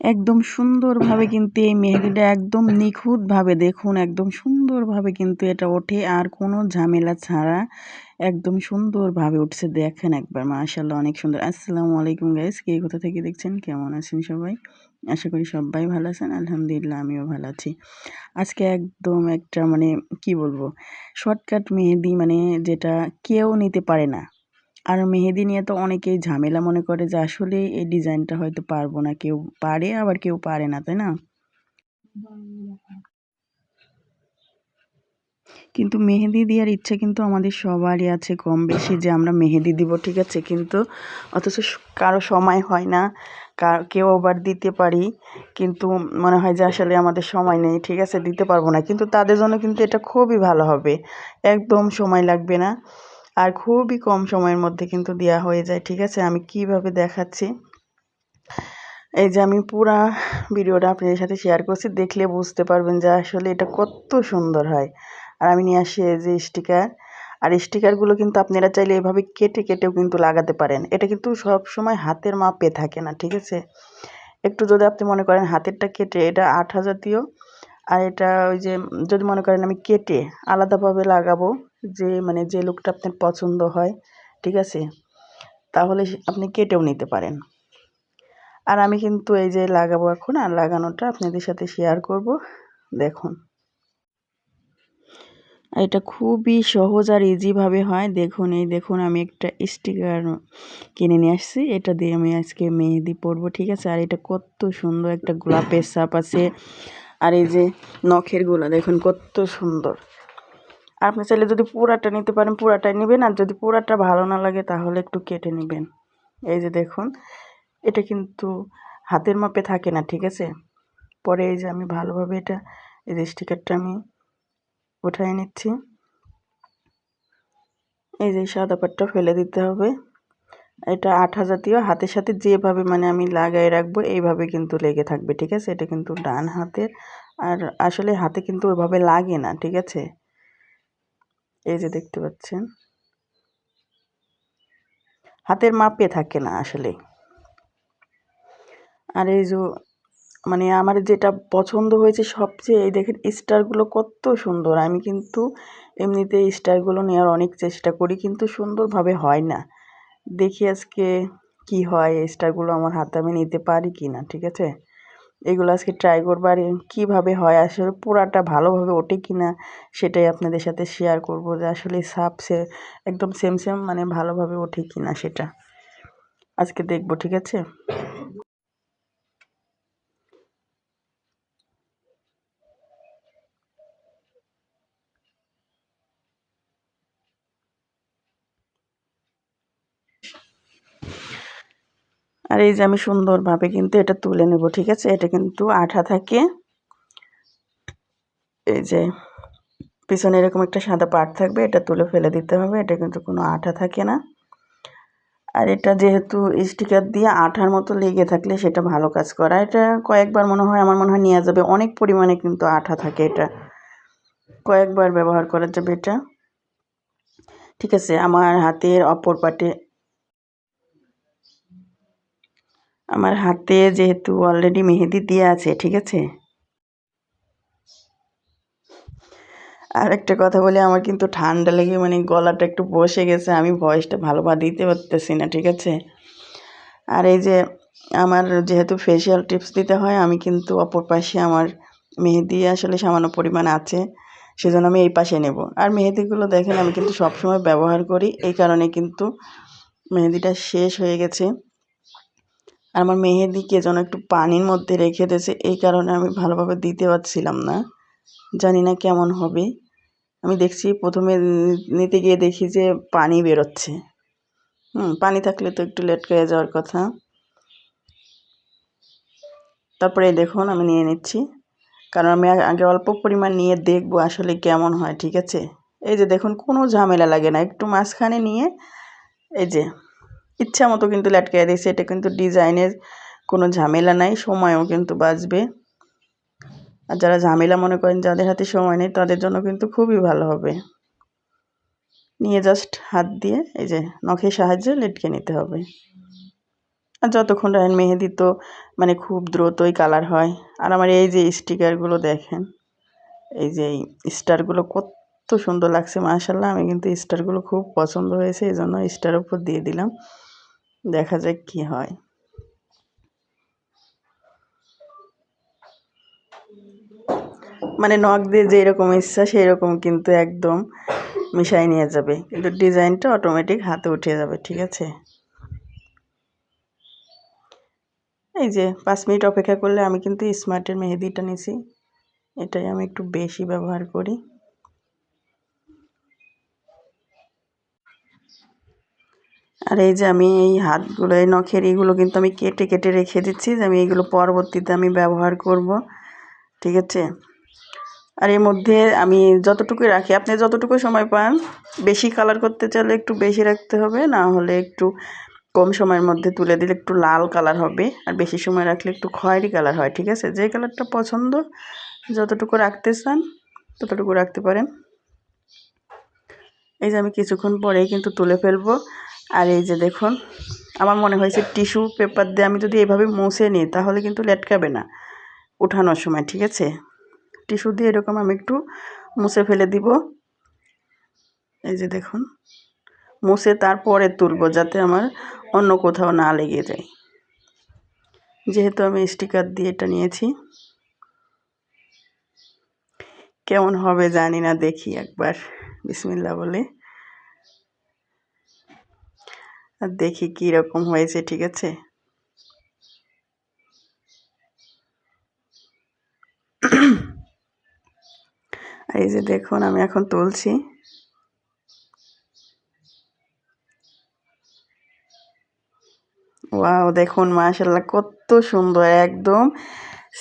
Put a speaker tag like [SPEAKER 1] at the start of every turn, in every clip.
[SPEAKER 1] একদম সুন্দরভাবে কিন্তু এই মেহেদিটা একদম নিখুঁতভাবে দেখুন, একদম সুন্দরভাবে কিন্তু এটা ওঠে আর কোনো ঝামেলা ছাড়া একদম সুন্দরভাবে উঠছে। দেখেন একবার মাশাল্লাহ অনেক সুন্দর। আসসালামু আলাইকুম গাইস কে কোথা থেকে দেখছেন? কেমন আছেন সবাই? আশা করি সবাই ভালো আছেন, আলহামদুলিল্লাহ আমিও ভালো আছি। আজকে একদম একটা মানে কি বলব শর্টকাট মেহেদি মানে যেটা কেউ নিতে পারে না। আর মেহেদি নিয়ে তো অনেকেই ঝামেলা মনে করে যে আসলে এই ডিজাইনটা হয়তো পারব না, কেউ পারে, আবার কেউ পারে না, তাই না? কিন্তু মেহেদি দেওয়ার ইচ্ছা কিন্তু আমাদের সবারই আছে কম বেশি যে আমরা মেহেদি দিব, ঠিক আছে? কিন্তু অথচ কারও সময় হয় না, কার, কেউ আবার দিতে পারি, কিন্তু মনে হয় যে আসলে আমাদের সময় নেই, ঠিক আছে? দিতে পারব না, কিন্তু তাদের জন্য কিন্তু এটা খুবই ভালো হবে। একদম সময় লাগবে না। আর খুবই কম সময়ের মধ্যে কিন্তু দেওয়া হয়ে যায়, ঠিক আছে? আমি কীভাবে দেখাচ্ছি? এই যে আমি পুরা ভিডিওটা আপনাদের সাথে শেয়ার করছি, দেখলে বুঝতে পারবেন যে আসলে এটা কত সুন্দর হয়। আর আমি নিয়ে আসি এই যে স্টিকার আর স্টিকারগুলো কিন্তু আপনারা চাইলে এভাবে কেটে কেটেও কিন্তু লাগাতে পারেন। এটা কিন্তু সব সময় হাতের মাপে থাকে না, ঠিক আছে? একটু যদি আপনি মনে করেন হাতেরটা কেটে, এটা হাজার দিও, আর এটা ওই যে যদি মনে করেন আমি কেটে আলাদাভাবে লাগাবো যে মানে যে লুকটা আপনার পছন্দ হয়, ঠিক আছে? তাহলে আপনি কেটেও নিতে পারেন। আর আমি কিন্তু এই যে লাগাবো এখন, আর লাগানোটা আপনাদের সাথে শেয়ার করব। দেখুন। এটা খুবই সহজ আর ইজিভাবে হয়। দেখুন, এই দেখুন, আমি একটা স্টিকার কিনে নিয়ে আসছি। এটা দিয়ে আমি আজকে মেহেদি পরবো, ঠিক আছে? আর এটা কত সুন্দর একটা গোলাপের সাপ আছে। আর এই যে নখের গোলা, দেখুন কত সুন্দর। আপনি চাইলে যদি পুরাটা নিতে পারেন, পুরাটাই নেবেন। আর যদি পুরাটা ভালো না লাগে, তাহলে একটু কেটে নেবেন। এই যে দেখুন, এটা কিন্তু হাতের মাপে থাকে না, ঠিক আছে? পরে এই যে আমি ভালোভাবে এটা, এই যে স্টিকারটা আমি উঠাই নিচ্ছি। এই যে সাদা পাটটা ফেলে দিতে হবে। এটা আঠা জাতীয় হাতের সাথে যেভাবে মানে আমি লাগাই রাখব, এইভাবে কিন্তু লেগে থাকবে, ঠিক আছে? এটা কিন্তু ডান হাতের। আর আসলে হাতে কিন্তু ওইভাবে লাগে না, ঠিক আছে? এই যে দেখতে পাচ্ছেন। হাতের মাপে থাকে না আসলে। আর এই যে মানে আমার যেটা পছন্দ হয়েছে সবচেয়ে, এই দেখেন স্টারগুলো কত সুন্দর। আমি কিন্তু এমনিতে স্টারগুলো নেওয়ার অনেক চেষ্টা করি, কিন্তু সুন্দরভাবে হয় না। দেখি আজকে কি হয় স্টারগুলো আমার হাতে আমি নিতে পারি কি না ঠিক আছে? এগুলো আজকে ট্রাই করব আর কীভাবে হয়, আসলে পোড়াটা ভালোভাবে ওঠে কি না সেটাই আপনাদের সাথে শেয়ার করব যে আসলে সাপ সে একদম সেম সেম মানে ভালোভাবে ওঠে কি না সেটা। আজকে দেখব, ঠিক আছে? আর এই যে আমি সুন্দরভাবে কিন্তু এটা তুলে নেব, ঠিক আছে? এটা কিন্তু আঠা থাকে। এই যে পিছনে এরকম একটা সাদা পাট থাকবে, এটা তুলে ফেলে দিতে হবে, এটা কিন্তু কোনো আঠা থাকে না। আর এটা যেহেতু স্টিকার দিয়ে আঠার মতো লেগে থাকলে সেটা ভালো কাজ করা। এটা কয়েকবার মনে হয়, আমার মনে হয় নেওয়া যাবে। অনেক পরিমাণে কিন্তু আঠা থাকে এটা। কয়েকবার ব্যবহার করা যাবে এটা। ঠিক আছে, আমার হাতের অপর পাটে আমার হাতে যেহেতু অলরেডি মেহেদি দিয়ে আছে, ঠিক আছে? আর একটা কথা বলি, আমার কিন্তু ঠান্ডা লেগে মানে গলাটা একটু বসে গেছে, আমি ভয়েসটা ভালোভাবে দিতে পারতেছি না, ঠিক আছে? আর এই যে আমার যেহেতু ফেসিয়াল টিপস দিতে হয়, আমি কিন্তু অপর পাশে আমার মেহেদি আসলে সামান্য পরিমাণ আছে, সেজন্য আমি এই পাশে নেব। আর মেহেদিগুলো দেখেন, আমি কিন্তু সবসময় ব্যবহার করি, এই কারণে কিন্তু মেহেদিটা শেষ হয়ে গেছে। আর আমার মেহেদিকে যেন একটু পানির মধ্যে রেখে দিয়েছে, এই কারণে আমি ভালোভাবে দিতে পারছিলাম না। জানি না কেমন হবে। আমি দেখছি প্রথমে নিতে গিয়ে দেখি যে পানি বেরোচ্ছে। হুম, পানি থাকলে তো একটু লেট করে যাওয়ার কথা। তারপরে দেখুন, আমি নিয়ে নিচ্ছি। কারণ আমি আগে অল্প পরিমাণ নিয়ে দেখব আসলে কেমন হয়, ঠিক আছে? এই যে দেখুন, কোনো ঝামেলা লাগে না। একটু মাঝখানে নিয়ে, এই যে ইচ্ছা মতো কিন্তু লাটকে দিয়েছে। এটা কিন্তু ডিজাইনের কোনো ঝামেলা নাই, সময়ও কিন্তু বাঁচবে। আর যারা ঝামেলা মনে করেন যাদের হাতে সময় নেই, তাদের জন্য কিন্তু খুবই ভালো হবে। নিয়ে জাস্ট হাত দিয়ে এই যে নখের সাহায্যে লেটকে নিতে হবে। আর যতক্ষণ রাখেন মেহেদি তো মানে খুব দ্রুতই কালার হয়, আর আমার এই যে স্টিকারগুলো দেখেন, এই যে স্টারগুলো কত সুন্দর লাগছে মাশাল্লাহ আমি কিন্তু স্টারগুলো খুব পছন্দ হয়েছে এই জন্য স্টার উপর দিয়ে দিলাম। দেখা যাক কি হয়। মানে নখ দিয়ে যেরকম ইচ্ছা সেই রকম কিন্তু একদম মিশাই নিয়ে যাবে। কিন্তু ডিজাইনটা অটোমেটিক হাতে উঠে যাবে, ঠিক আছে? এই যে পাঁচ মিনিট অপেক্ষা করলে আমি কিন্তু স্মার্টের মেহেদিটা নিছি। এটাই আমি একটু বেশি ব্যবহার করি। আর এই যে আমি এই হাতগুলো, এই নখের এইগুলো কিন্তু আমি কেটে কেটে রেখে দিচ্ছি যে আমি এইগুলো পরবর্তীতে আমি ব্যবহার করব, ঠিক আছে? আর এর মধ্যে আমি যতটুকুই রাখি, আপনি যতটুকু সময় পান, বেশি কালার করতে চাইলে একটু বেশি রাখতে হবে, না হলে একটু কম সময়ের মধ্যে তুলে দিলে একটু লাল কালার হবে, আর বেশি সময় রাখলে একটু খয়েরি কালার হয়, ঠিক আছে? যে কালারটা পছন্দ, যতটুকু রাখতে চান, ততটুকু রাখতে পারেন। এই যে আমি কিছুক্ষণ পরেই কিন্তু তুলে ফেলব। আর এই যে দেখুন, আমার মনে হয়েছে টিস্যু পেপার দিয়ে আমি যদি এভাবে মুছে নিই, তাহলে কিন্তু লেটকাবে না উঠানোর সময়, ঠিক আছে? টিস্যু দিয়ে এরকম আমি একটু মুছে ফেলে দিব। এই যে দেখুন, মুছে তারপরে তুলব যাতে আমার অন্য কোথাও না লেগে যায়। যেহেতু আমি স্টিকার দিয়ে এটা নিয়েছি। কেমন হবে জানি না, দেখি একবার। বিসমিল্লা বলে। আর দেখি কী রকম হয়েছে, ঠিক আছে? এই যে দেখুন, আমি এখন তুলছি। ওয়াও, দেখুন মাশাল্লাহ কত সুন্দর, একদম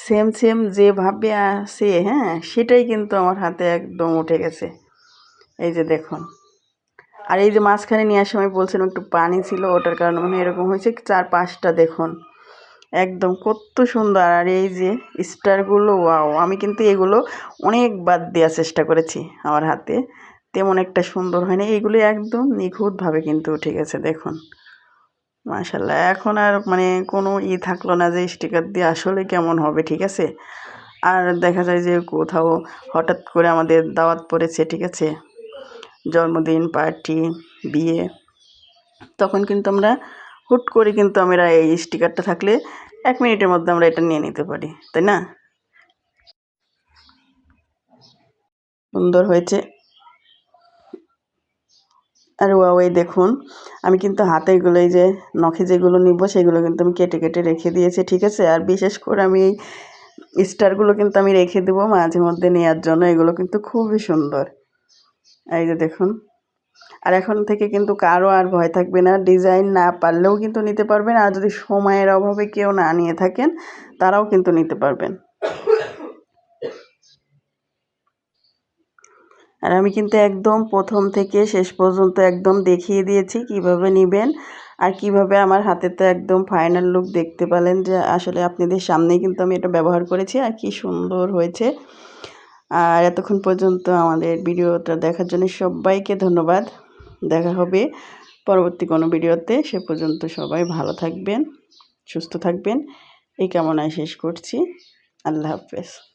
[SPEAKER 1] সেম সেম যেভাবে আছে হ্যাঁ সেটাই কিন্তু আমার হাতে একদম উঠে গেছে। এই যে দেখুন। আর এই যে মাঝখানে নেওয়ার সময় বলছিলাম একটু পানি ছিল, ওটার কারণে মানে এরকম হয়েছে চার পাঁচটা দেখুন। একদম কত সুন্দর। আর এই যে স্টারগুলো, ওয়াও, আমি কিন্তু এগুলো অনেকবার দেওয়ার চেষ্টা করেছি আমার হাতে। তেমন একটা সুন্দর হয়নি। এগুলো একদম নিখুঁতভাবে কিন্তু উঠে গেছে, দেখুন। মাশাল্লাহ এখন আর মানে কোনো ই থাকল না যে স্টিকার দিয়ে আসলে কেমন হবে, ঠিক আছে? আর দেখা যায় যে কোথাও হঠাৎ করে আমাদের দাওয়াত পড়েছে, ঠিক আছে? জন্মদিন, পার্টি, বিয়ে। তখন কিন্তু আমরা হুট করে কিন্তু আমরা এই স্টিকারটা থাকলে এক মিনিটের মধ্যে আমরা এটা নিয়ে নিতে পারি, তাই না? সুন্দর হয়েছে। আর ওয়াও, এই দেখুন, আমি কিন্তু হাতে এগুলো, এই যে নখে যেগুলো নিব, সেগুলো কিন্তু আমি কেটে কেটে রেখে দিয়েছি, ঠিক আছে? আর বিশেষ করে আমি এই স্টারগুলো কিন্তু আমি রেখে দেবো মাঝে মধ্যে নেওয়ার জন্য, এগুলো কিন্তু খুবই সুন্দর। এই যে দেখুন। আর এখন থেকে কিন্তু কারও আর ভয় থাকবে না। ডিজাইন না পারলেও কিন্তু নিতে পারবেন। আর যদি সময়ের অভাবে কেউ না নিয়ে থাকেন, তারাও কিন্তু নিতে পারবেন। আর আমি কিন্তু একদম প্রথম থেকে শেষ পর্যন্ত একদম দেখিয়ে দিয়েছি কীভাবে নেবেন। আর কীভাবে আমার হাতে তো একদম ফাইনাল লুক দেখতে পেলেন যে আসলে আপনাদের সামনেই কিন্তু আমি এটা ব্যবহার করেছি। আর কি সুন্দর হয়েছে। আর এতক্ষণ পর্যন্ত আমাদের ভিডিওটা দেখার জন্য সবাইকে ধন্যবাদ। দেখা হবে পরবর্তী কোনো ভিডিওতে। সে পর্যন্ত সবাই ভালো থাকবেন, সুস্থ থাকবেন। এই কামনায় শেষ করছি। আল্লাহ হাফেজ।